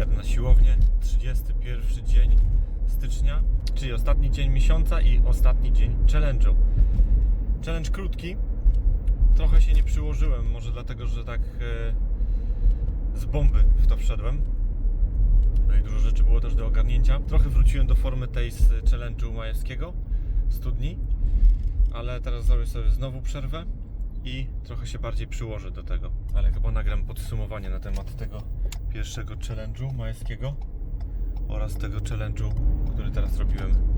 Jadę na siłownię. 31 dzień stycznia, czyli ostatni dzień miesiąca i ostatni dzień challenge'u. Challenge krótki. Trochę się nie przyłożyłem, może dlatego, że tak e, z bomby w to wszedłem. No i dużo rzeczy było też do ogarnięcia. Trochę wróciłem do formy tej z challenge'u majewskiego, studni, ale teraz zrobię sobie znowu przerwę i trochę się bardziej przyłożę do tego. Ale chyba nagram podsumowanie na temat tego pierwszego challenge'u majewskiego oraz tego challenge'u, który teraz robiłem.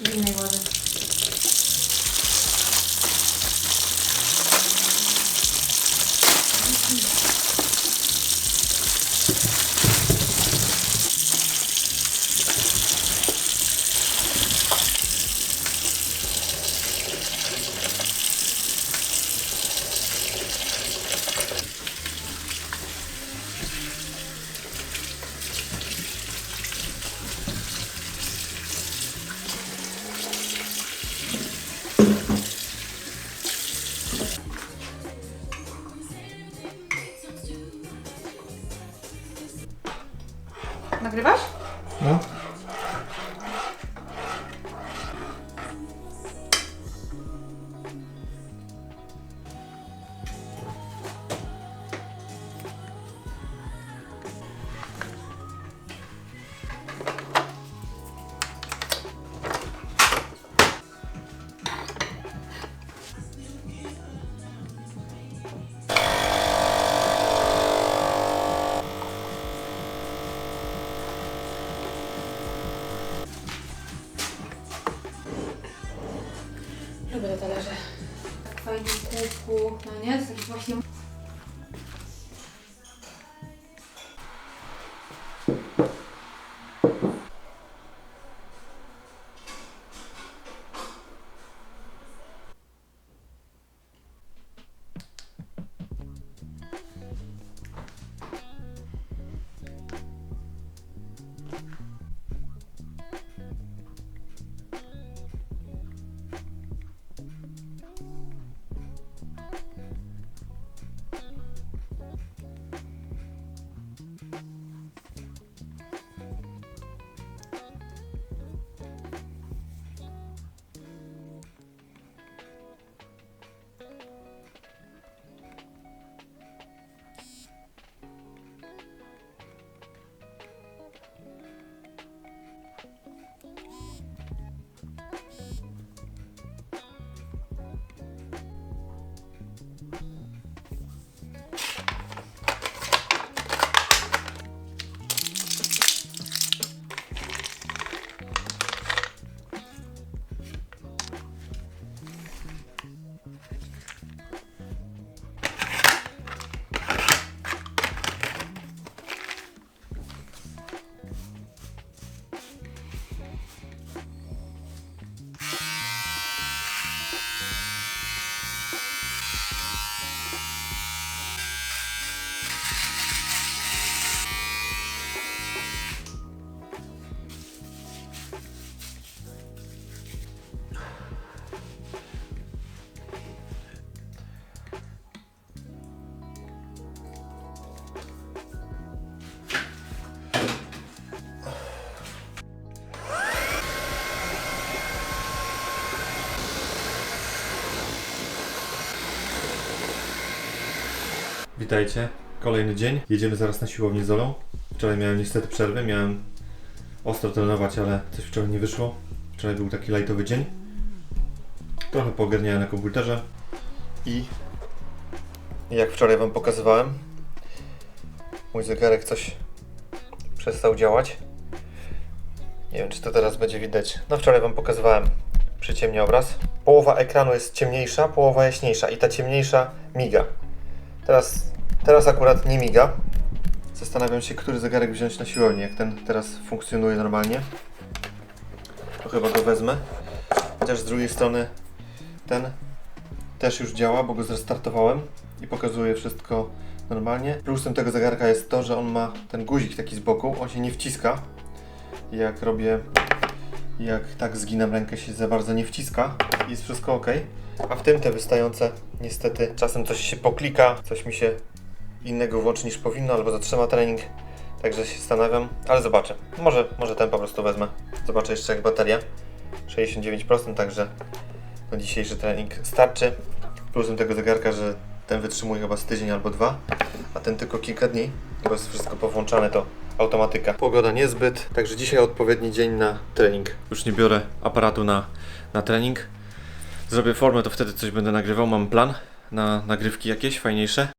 E o no Witajcie. Kolejny dzień. Jedziemy zaraz na siłownię z Olą. Wczoraj miałem niestety przerwę, miałem ostro trenować, ale coś wczoraj nie wyszło. Wczoraj był taki lightowy dzień. Trochę poogarniałem na komputerze. I jak wczoraj Wam pokazywałem, mój zegarek coś przestał działać. Nie wiem, czy to teraz będzie widać. No wczoraj Wam pokazywałem przyciemnia obraz. Połowa ekranu jest ciemniejsza, połowa jaśniejsza i ta ciemniejsza miga. Teraz, teraz akurat nie miga. Zastanawiam się, który zegarek wziąć na siłownię. Jak ten teraz funkcjonuje normalnie, to chyba go wezmę. Chociaż z drugiej strony ten też już działa, bo go zrestartowałem i pokazuje wszystko normalnie. Plusem tego zegarka jest to, że on ma ten guzik taki z boku, on się nie wciska. Jak robię, jak tak zginam rękę się za bardzo nie wciska i jest wszystko ok. A w tym te wystające niestety czasem coś się poklika, coś mi się innego włączy niż powinno, albo zatrzyma trening. Także się zastanawiam, ale zobaczę. Może, może ten po prostu wezmę. Zobaczę jeszcze jak bateria. 69%, także na dzisiejszy trening starczy. Plusem tego zegarka, że ten wytrzymuje chyba z tydzień albo dwa, a ten tylko kilka dni, bo jest wszystko powłączane to automatyka. Pogoda niezbyt, także dzisiaj odpowiedni dzień na trening. Już nie biorę aparatu na, na trening. Zrobię formę, to wtedy coś będę nagrywał. Mam plan na nagrywki jakieś fajniejsze.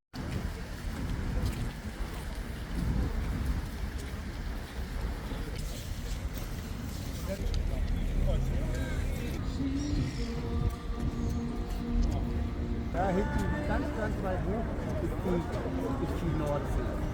Da hinten ganz, ganz weit hoch ist die, ist die Nordsee.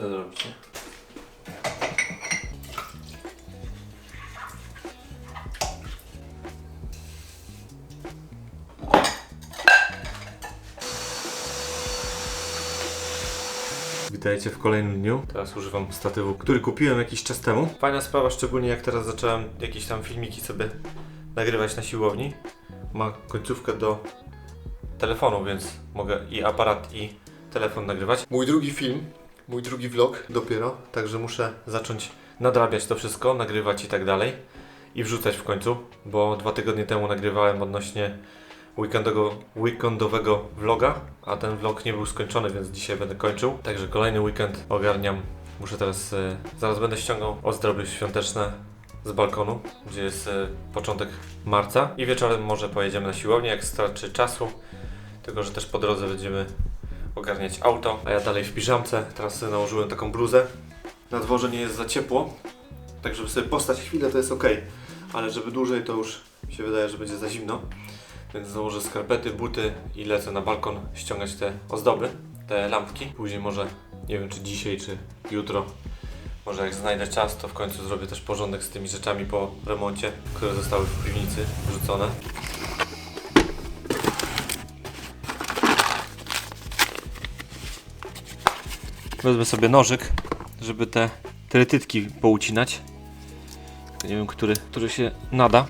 Co zrobicie? Witajcie w kolejnym dniu. Teraz używam statywu, który kupiłem jakiś czas temu. Fajna sprawa, szczególnie jak teraz zacząłem jakieś tam filmiki sobie nagrywać na siłowni. Ma końcówkę do telefonu, więc mogę i aparat, i telefon nagrywać. Mój drugi film, mój drugi vlog dopiero, także muszę zacząć nadrabiać to wszystko, nagrywać i tak dalej i wrzucać w końcu, bo dwa tygodnie temu nagrywałem odnośnie weekendowego, weekendowego vloga, a ten vlog nie był skończony, więc dzisiaj będę kończył. Także kolejny weekend ogarniam. Muszę teraz, e, zaraz będę ściągał ozdoby świąteczne z balkonu, gdzie jest e, początek marca i wieczorem może pojedziemy na siłownię, jak starczy czasu. Tylko, że też po drodze będziemy ogarniać auto, a ja dalej w piżamce. Teraz sobie nałożyłem taką bluzę. Na dworze nie jest za ciepło, tak żeby sobie postać chwilę to jest ok, ale żeby dłużej to już mi się wydaje, że będzie za zimno. Więc założę skarpety, buty i lecę na balkon ściągać te ozdoby, te lampki. Później może, nie wiem czy dzisiaj, czy jutro, może jak znajdę czas, to w końcu zrobię też porządek z tymi rzeczami po remoncie, które zostały w piwnicy wrzucone. Wezmę sobie nożyk, żeby te trytytki poucinać. Nie wiem, który, który się nada.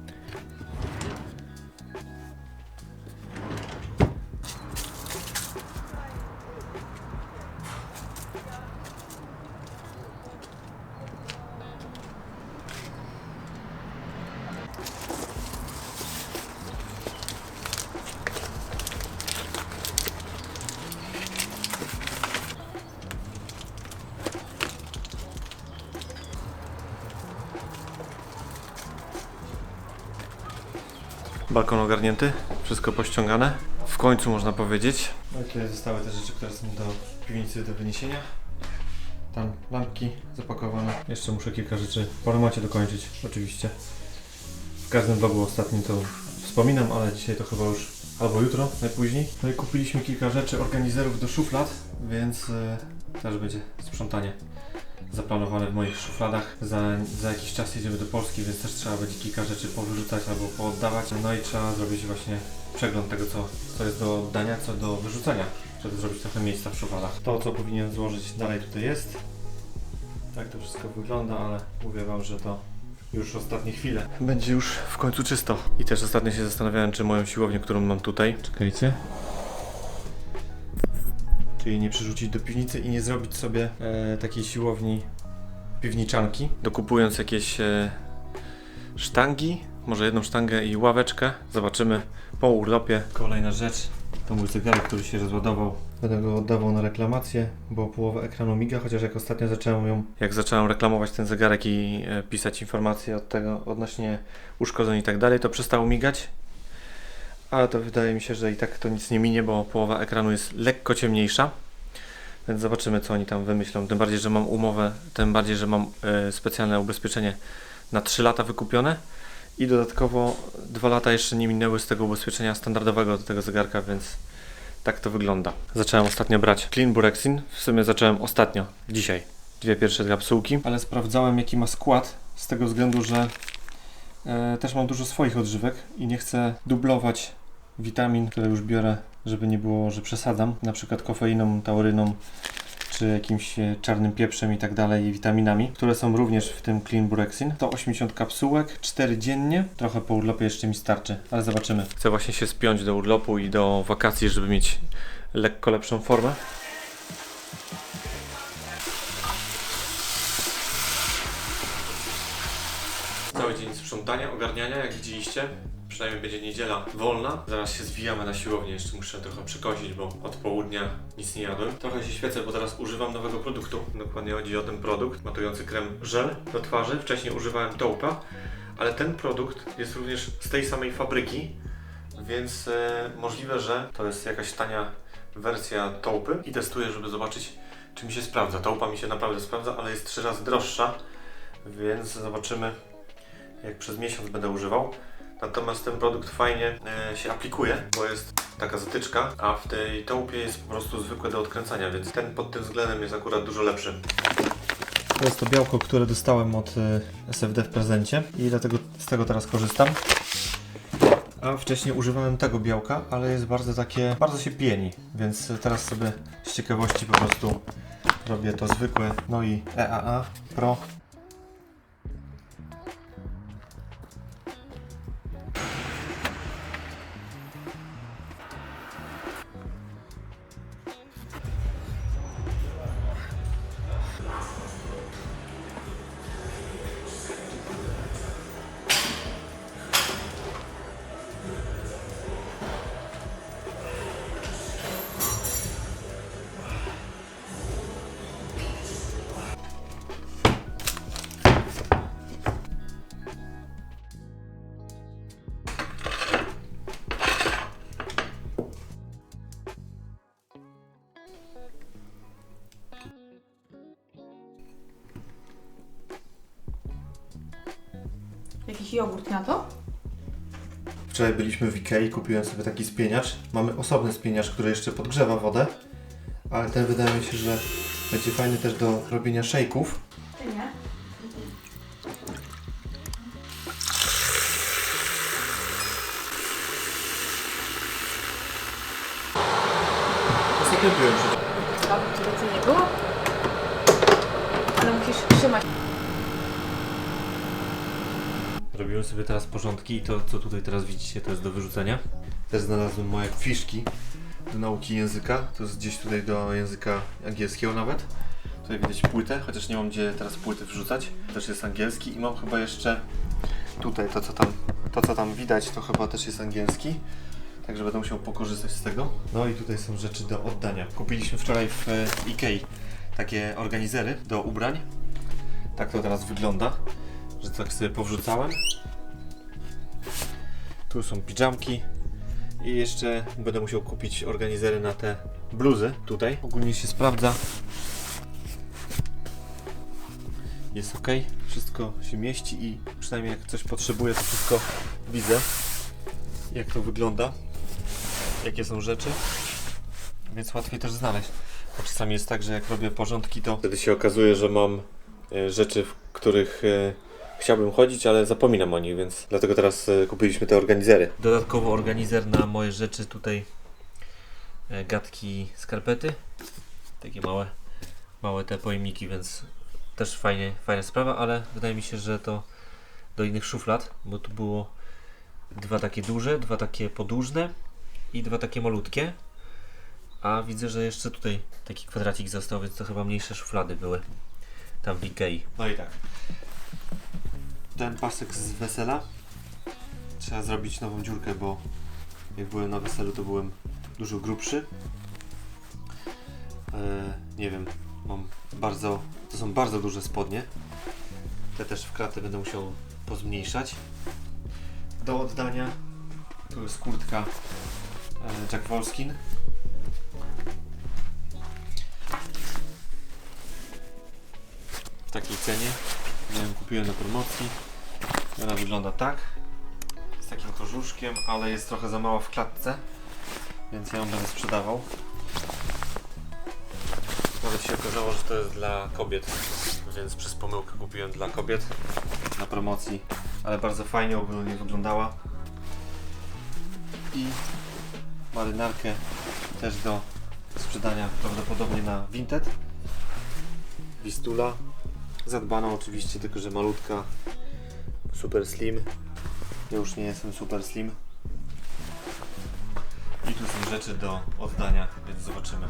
Balkon ogarnięty, wszystko pościągane. W końcu można powiedzieć. No i tutaj zostały te rzeczy, które są do piwnicy do wyniesienia. Tam lampki zapakowane. Jeszcze muszę kilka rzeczy po remoncie dokończyć, oczywiście. W każdym vlogu ostatnim to wspominam, ale dzisiaj to chyba już albo jutro najpóźniej. No i kupiliśmy kilka rzeczy, organizerów do szuflad, więc y, też będzie sprzątanie zaplanowane w moich szufladach. Za, za jakiś czas jedziemy do Polski, więc też trzeba będzie kilka rzeczy powyrzucać albo pooddawać. No i trzeba zrobić właśnie przegląd tego, co, co jest do oddania, co do wyrzucenia, żeby zrobić trochę miejsca w szufladach. To, co powinien złożyć dalej tutaj jest. Tak to wszystko wygląda, ale mówię Wam, że to Już ostatnie chwile. Będzie już w końcu czysto. I też ostatnio się zastanawiałem, czy moją siłownię, którą mam tutaj. Czekajcie. Czy jej nie przerzucić do piwnicy i nie zrobić sobie e, takiej siłowni piwniczanki. Dokupując jakieś e, sztangi, może jedną sztangę i ławeczkę. Zobaczymy po urlopie. Kolejna rzecz. To mój zegarek, który się rozładował. Będę go oddawał na reklamację, bo połowa ekranu miga, chociaż jak ostatnio zacząłem ją, jak zacząłem reklamować ten zegarek i e, pisać informacje od tego odnośnie uszkodzeń i tak dalej, to przestało migać. Ale to wydaje mi się, że i tak to nic nie minie, bo połowa ekranu jest lekko ciemniejsza. Więc zobaczymy, co oni tam wymyślą. Tym bardziej, że mam umowę, tym bardziej, że mam e, specjalne ubezpieczenie na 3 lata wykupione. I dodatkowo 2 lata jeszcze nie minęły z tego ubezpieczenia standardowego do tego zegarka, więc tak to wygląda. Zacząłem ostatnio brać Clean Burexin. W sumie zacząłem ostatnio, dzisiaj. Dwie pierwsze kapsułki. Ale sprawdzałem, jaki ma skład, z tego względu, że e, też mam dużo swoich odżywek i nie chcę dublować witamin, które już biorę, żeby nie było, że przesadzam. Na przykład kofeiną, tauryną, czy jakimś e, czarnym pieprzem i tak dalej, witaminami, które są również w tym Clean Burexin. To 80 kapsułek, 4 dziennie. Trochę po urlopie jeszcze mi starczy, ale zobaczymy. Chcę właśnie się spiąć do urlopu i do wakacji, żeby mieć lekko lepszą formę. Dzień sprzątania, ogarniania, jak widzieliście. Przynajmniej będzie niedziela wolna. Zaraz się zwijamy na siłownię, jeszcze muszę trochę przekosić, bo od południa nic nie jadłem. Trochę się świecę, bo teraz używam nowego produktu. Dokładnie chodzi o ten produkt, matujący krem żel do twarzy. Wcześniej używałem Taupa, ale ten produkt jest również z tej samej fabryki, więc e, możliwe, że to jest jakaś tania wersja Taupy i testuję, żeby zobaczyć, czy mi się sprawdza. Taupa mi się naprawdę sprawdza, ale jest trzy razy droższa, więc zobaczymy, jak przez miesiąc będę używał. Natomiast ten produkt fajnie e, się aplikuje, bo jest taka zatyczka, a w tej taupie jest po prostu zwykłe do odkręcania, więc ten pod tym względem jest akurat dużo lepszy. To jest to białko, które dostałem od e, SFD w prezencie i dlatego z tego teraz korzystam. A wcześniej używałem tego białka, ale jest bardzo takie, bardzo się pieni, więc teraz sobie z ciekawości po prostu robię to zwykłe, no i EAA Pro Jakiś jogurt na to? Wczoraj byliśmy w Ikei, kupiłem sobie taki spieniacz. Mamy osobny spieniacz, który jeszcze podgrzewa wodę, ale ten wydaje mi się, że będzie fajny też do robienia szejków. Robiłem sobie teraz porządki i to, co tutaj teraz widzicie, to jest do wyrzucenia. Też znalazłem moje fiszki do nauki języka. To jest gdzieś tutaj do języka angielskiego nawet. Tutaj widać płytę, chociaż nie mam gdzie teraz płyty wrzucać. Też jest angielski i mam chyba jeszcze tutaj to, co tam, to, co tam widać, to chyba też jest angielski. Także będę musiał pokorzystać z tego. No i tutaj są rzeczy do oddania. Kupiliśmy wczoraj w e, Ikei takie organizery do ubrań. Tak to teraz wygląda, że tak sobie powrzucałem. Tu są piżamki. I jeszcze będę musiał kupić organizery na te bluzy tutaj. Ogólnie się sprawdza. Jest ok, wszystko się mieści i przynajmniej jak coś potrzebuję, to wszystko widzę. Jak to wygląda, jakie są rzeczy, więc łatwiej też znaleźć. Bo czasami jest tak, że jak robię porządki, to wtedy się okazuje, że mam e, rzeczy, w których e, chciałbym chodzić, ale zapominam o nich, więc dlatego teraz e, kupiliśmy te organizery. Dodatkowo organizer na moje rzeczy tutaj e, gadki skarpety. Takie małe, małe te pojemniki, więc też fajnie, fajna sprawa, ale wydaje mi się, że to do innych szuflad, bo tu było dwa takie duże, dwa takie podłużne i dwa takie malutkie. A widzę, że jeszcze tutaj taki kwadracik został, więc to chyba mniejsze szuflady były tam w Ikei. No i tak. Ten pasek z wesela. Trzeba zrobić nową dziurkę, bo jak byłem na weselu, to byłem dużo grubszy. E, nie wiem, mam bardzo, to są bardzo duże spodnie. Te też w kratę będę musiał pozmniejszać. Do oddania tu jest kurtka e, Jack Wolfskin. W takiej cenie. Ja ją kupiłem na promocji. I Ona wygląda tak. Z takim kożuszkiem, ale jest trochę za mała w klatce. Więc ja ją będę sprzedawał. Nawet się okazało, że to jest dla kobiet, więc przez pomyłkę kupiłem dla kobiet na promocji, ale bardzo fajnie ogólnie wyglądała. I marynarkę też do sprzedania prawdopodobnie na Vinted. Wistula. Zadbana oczywiście, tylko że malutka. Super slim. Ja już nie jestem super slim. I tu są rzeczy do oddania, więc zobaczymy.